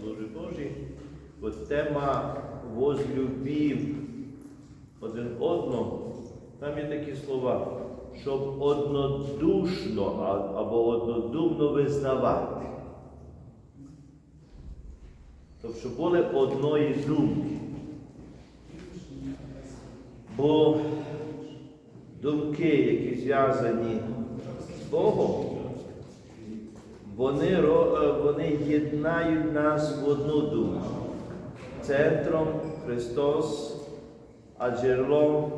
служби Божій, от тема возлюбів один одного, там є такі слова, щоб однодушно або однодумно визнавати. Тобто, були одної думки. Бо думки, які зв'язані з Богом, вони, е, вони єднають нас в одну думку. Центром Христос, а джерелом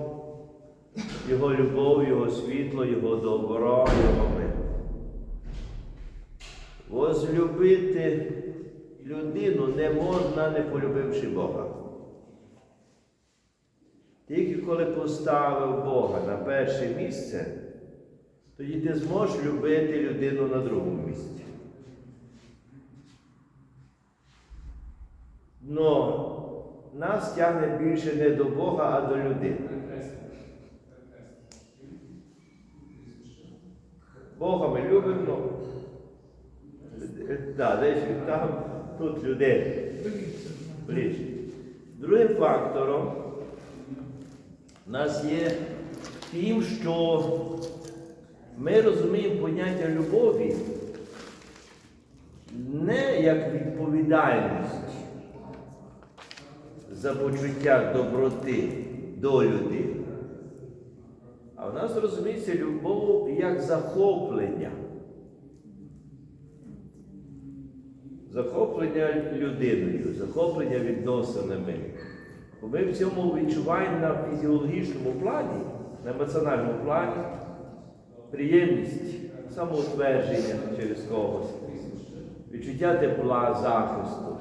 Його любов, Його світло, Його добро, Його мир. Возлюбити людину не можна, не полюбивши Бога. Тільки коли поставив Бога на перше місце, тоді ти зможеш любити людину на другому місці. Но нас тягне більше не до Бога, а до людини. Бога ми любимо, да, десь там, тут людей. Ближче. Другим фактором у нас є тим, що ми розуміємо поняття любові не як відповідальність за почуття доброти до людини, а в нас розуміється любов як захоплення. Захоплення людиною, захоплення відносинами. Ми в цьому відчуваємо на фізіологічному плані, на емоціональному плані приємність, самоутвердження через когось, відчуття тепла, захисту.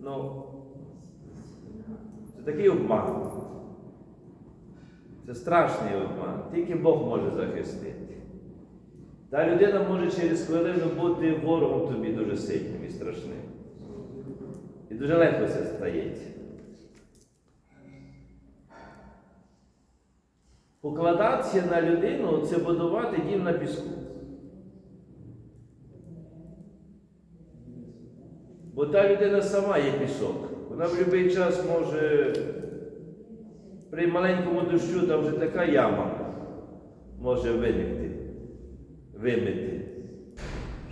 Ну, це такий обман. Це страшний обман. Тільки Бог може захистити. Та людина може через хвилину бути ворогом тобі дуже сильним і страшним. І дуже легко це стається. Покладатися на людину це будувати дім на піску. Бо та людина сама є пісок. Вона в будь-який час може при маленькому дощу там вже така яма може виникти, вимити,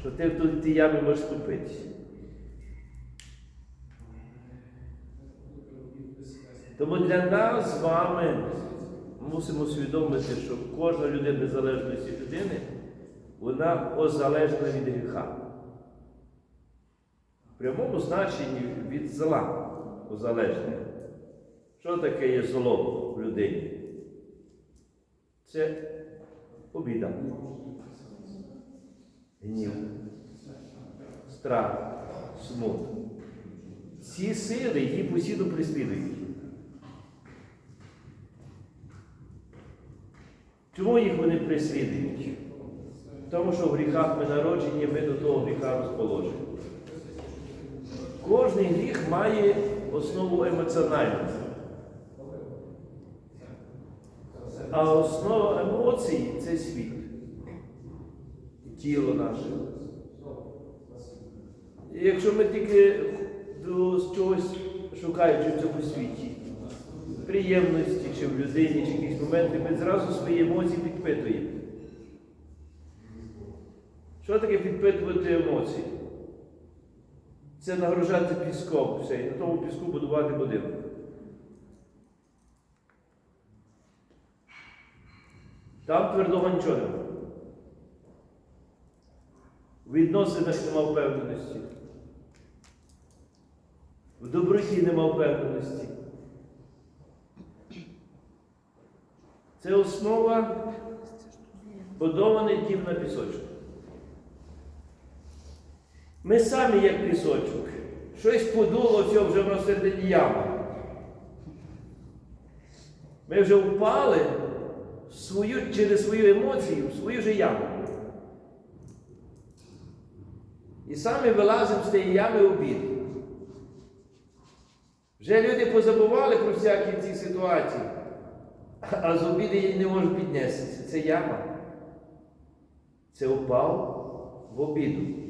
що ти в тій ямі можеш ступитися. Тому для нас з вами мусимо усвідомити, що кожна людина незалежності людини, вона озалежна від гріха. В прямому значенні від зла озалежне. Що таке є зло в людині? Це обіда, гнів, страх, смут. Ці сили її постійно прислідують. Чому їх вони прислідують? Тому що в гріхах ми народжені, ми до того гріха розположені. Кожний гріх має основу емоціональну. А основа емоцій це світ. Тіло наше. Якщо ми тільки до чогось шукаючи в цьому світі, приємності чи в людині, чи якісь моменти, ми зразу свої емоції підпитуємо. Що таке підпитувати емоції? Це нагружати піском все, і на тому піску будувати будинок. Там твердого нічого немає. В відносинах нема впевненості. В доброті нема впевненості. Це основа будований дім на пісочку. Ми самі як пісочок. Щось подуло, все вже в середині ями. Ми вже впали свою, через свою емоцію, в свою же яму. І самі вилазимо з тієї ями обід. Вже люди позабували про всякі ці ситуації, а з обіди її не можуть піднестися. Це яма. Це упав в обіду.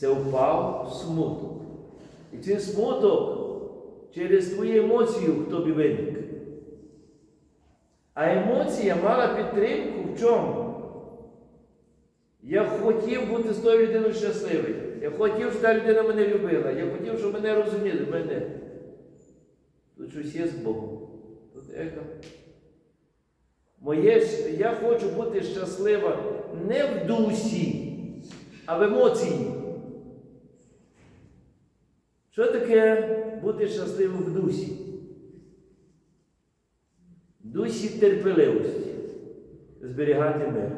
Це впав смуток. І цей смуток через твою емоцію в тобі виник. А емоція мала підтримку в чому? Я хотів бути з тою людиною щасливий. Я хотів, щоб та людина мене любила. Я хотів, щоб мене розуміли. Мене. Тут щось є з Богом. Тут еко. Моє, я хочу бути щаслива не в дусі, а в емоції. Що таке бути щасливим в дусі? В дусі терпеливості, зберігати мир.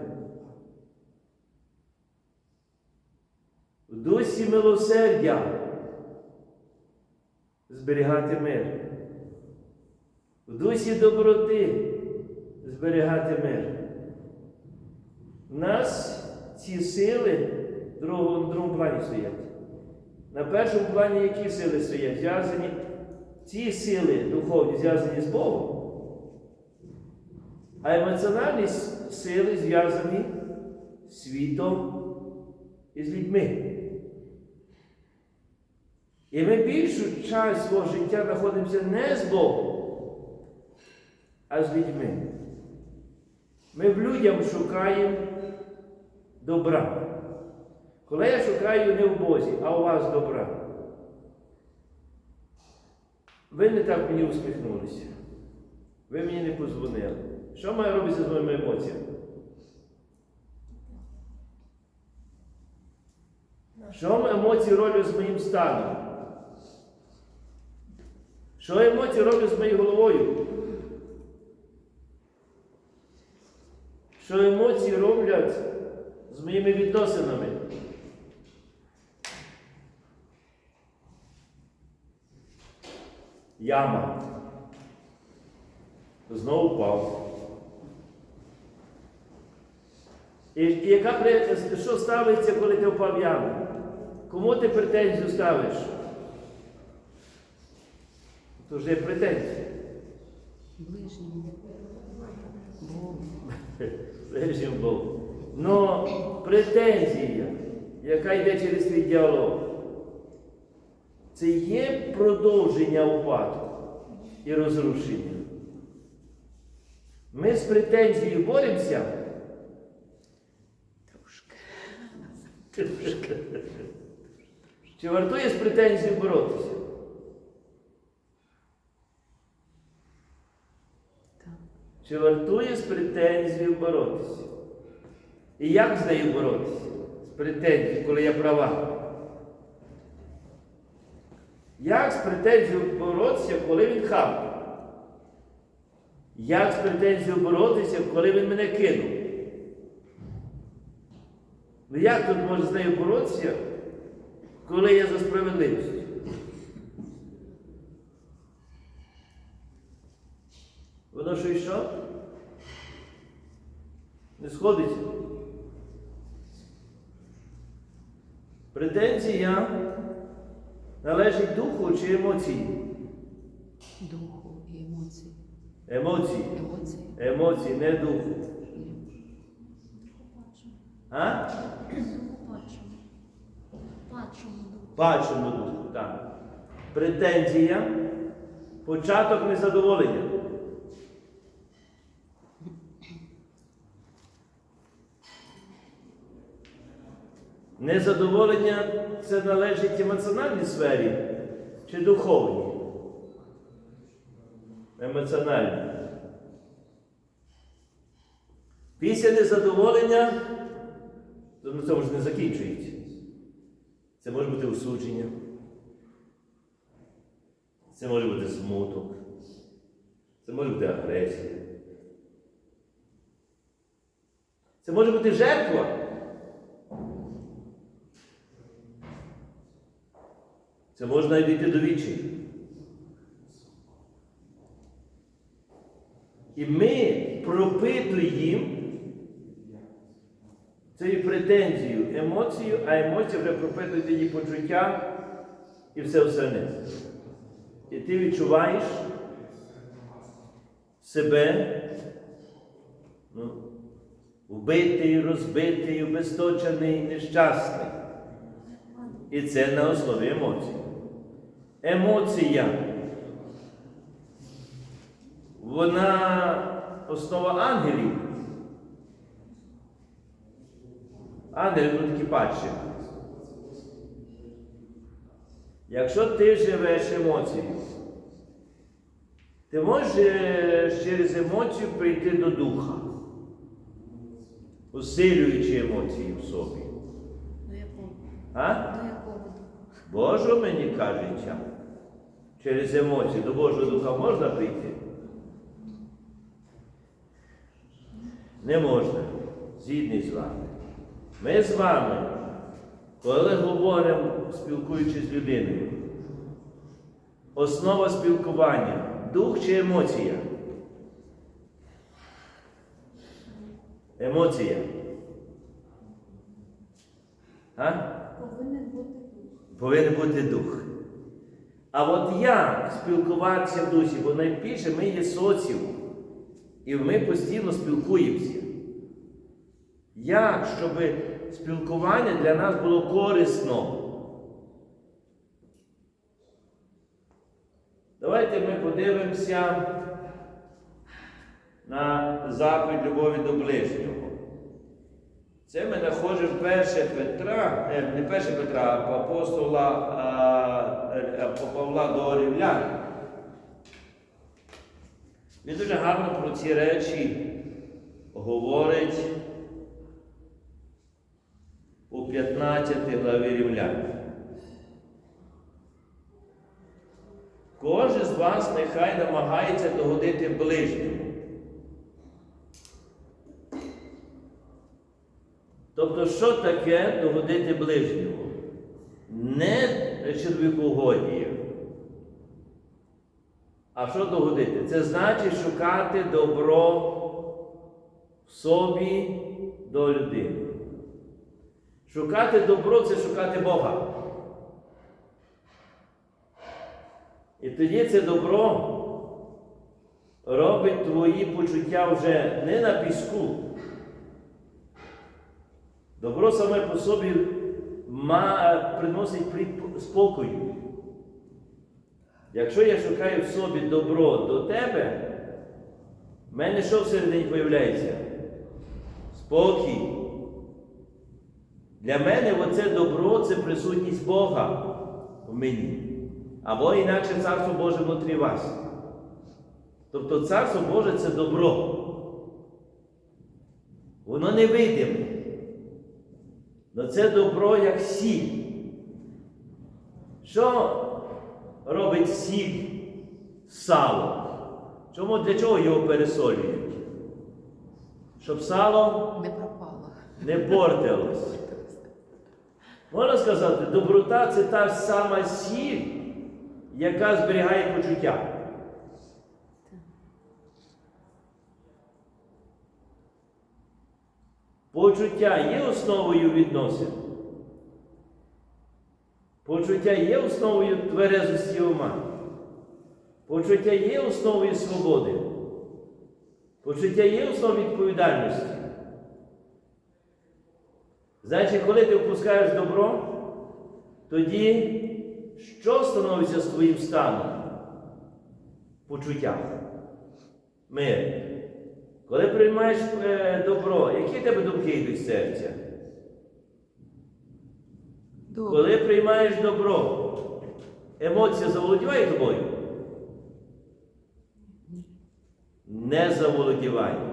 В дусі милосердя зберігати мир. В дусі доброти зберігати мир. У нас ці сили в другому, плані стоять. На першому плані які сили стоять? Зв'язані, ці сили духовні зв'язані з Богом, а емоціональні сили зв'язані з світом і з людьми. І ми більшу часть свого життя знаходимося не з Богом, а з людьми. Ми в людям шукаємо добра. Коли я шукаю не в Бозі, а у вас добра. Ви не так мені усміхнулися. Ви мені не позвонили. Що має робитися з моїми емоціями? Що емоції роблять з моїм станом? Що емоції роблять з моєю головою? Що емоції роблять з моїми відносинами? Яма. Знову впав. І, і яка що ставиться, коли ти впав яму? Кому ти претензію ставиш? То вже є претензія. Богу. Ближнім Богу. Но претензія, яка йде через твій діалог, це є продовження упадку і розрушення. Ми з претензією боремося. Трошки. Чи вартує з претензією боротися? Так. Чи вартує з претензією боротися? І як з нею боротися? З претензією, коли я права. Як з претензією боротися, коли він хам? Як з претензією боротися, коли він мене кинув? Ну як тут може з нею боротися, коли я за справедливість? Воно що і? Не сходиться. Претензія належить духу чи емоції? Духу і емоції. Емоції. Емоції. Емоції, не духу. А? Бачимо. Бачимо. Бачимо духу, так. Претензія, початок незадоволення. Незадоволення це належить емоціональній сфері чи духовній? Емоціональній. Після незадоволення, то на цьому ж не закінчується. Це може бути осудження. Це може бути смуток. Це може бути агресія. Це може бути жертва. Це можна й дійти до вічі. І ми пропитуємо цією претензією, емоцію, а емоція вже пропитує її почуття і все остальне. І ти відчуваєш себе ну, вбитий, розбитий, обесточений, нещасний. І це на основі емоцій. Емоція. Вона основа ангелів. Ангели ну такі падші. Якщо ти живеш емоцією, ти можеш через емоцію прийти до духа, усилюючи емоції в собі. Якого? А? Божу мені кажеться, через емоції до Божого Духа можна прийти? Не можна. Згідний з вами. Ми з вами, коли говоримо, спілкуючись з людиною, основа спілкування дух чи емоція? Емоція. А? Повинен бути дух. А от як спілкуватися в дусі? Бо найбільше ми є соціум. І ми постійно спілкуємося. Як, щоб спілкування для нас було корисно? Давайте ми подивимося на заповідь любові до ближнього. Це ми знаходимо 1 Петра, не, не 1 Петра, а апостола а, е, Павла до Римлян. Він дуже гарно про ці речі говорить у 15 главі Римлян. Кожен з вас нехай намагається догодити ближньому. Тобто, що таке догодити ближнього? Не чоловікогодія. А що догодити? Це значить шукати добро в собі до людини. Шукати добро це шукати Бога. І тоді це добро робить твої почуття вже не на піску. Добро саме по собі приносить при- спокою. Якщо я шукаю в собі добро до тебе, в мене що всередині появляється? Спокій. Для мене оце добро це присутність Бога в мені. Або інакше Царство Боже внутрі вас. Тобто Царство Боже це добро. Воно невидиме. Но це добро як сіль. Що робить сіль сало? Чому для чого його пересолюють? Щоб сало Не пропало. не портилось. Можна сказати, доброта це та сама сіль, яка зберігає почуття. Почуття є основою відносин. Почуття є основою тверезості ума. Почуття є основою свободи. Почуття є основою відповідальності. Значить, коли ти впускаєш добро, тоді що становиться з твоїм станом? Почуття. Мир. Коли приймаєш е, добро, які в тебе думки йдуть з серця? Добре. Коли приймаєш добро, емоція заволодіває тобою? Не заволодіває.